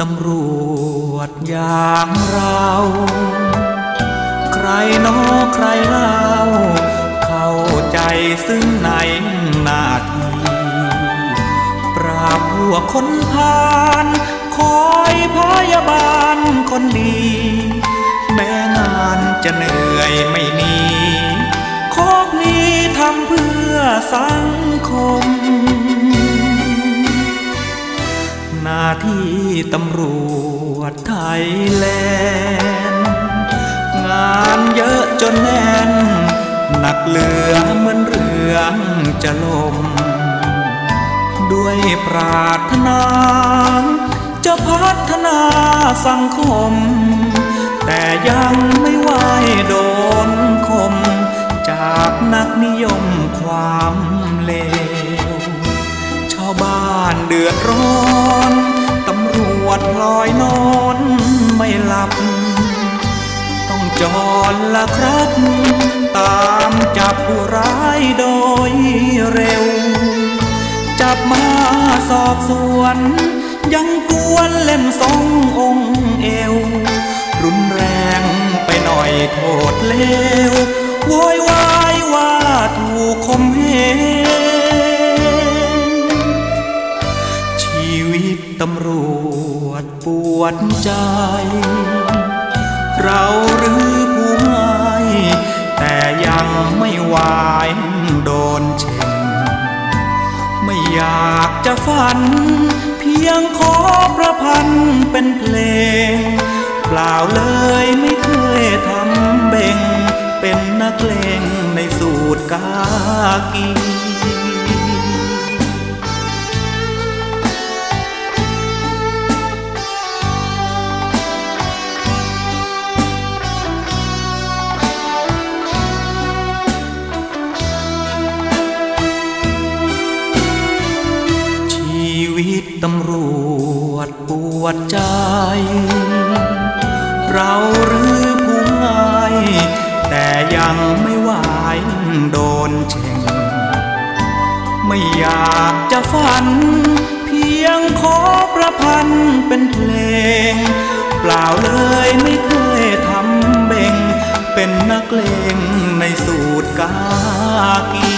ตำรวจอย่างเรา ใครนอใครเล่า เข้าใจซึ่งในหน้าที่ปราบหัวคนพานคอยพยาบาลคนดี แม้งานจะเหนื่อยไม่หนีโคกนี้ทำเพื่อสังคม ตำรวจไทยแลนด์งานเยอะจนแน่น หนักเหลือเหมือนเรื่องจะล่มด้วยปรารถนา จะพัฒนาสังคม แต่ยังไม่ไหวโดนคม จากนักนิยมความเลว ชาวบ้านเดือดร้อน วจพลอยนอนไม่หลับ ต้องจอนละครับ ตามจับผู้ร้ายโดยเร็ว จับมาสอบสวน ยังกวนเล่นสององค์เอว รุนแรงไปหน่อยโทษเลว ชีวิตตำรวจปวดใจ เราหรือผู้ให้แต่ยังไม่วายโดนเช่นไม่อยากจะฝัน เพียงขอประพันธ์เป็นเพลง เปล่าเลยไม่เคยทำเบ่ง เป็นนักเลงในสูตรกากี ตำรวจปวดใจ เราหรือผู้ง่าย แต่ยังไม่ไหวโดนเช่งไม่อยากจะฝัน เพียงขอประพันธ์เป็นเพลง เปล่าเลยไม่เคยทำเบ่ง เป็นนักเลงในสูตรกากี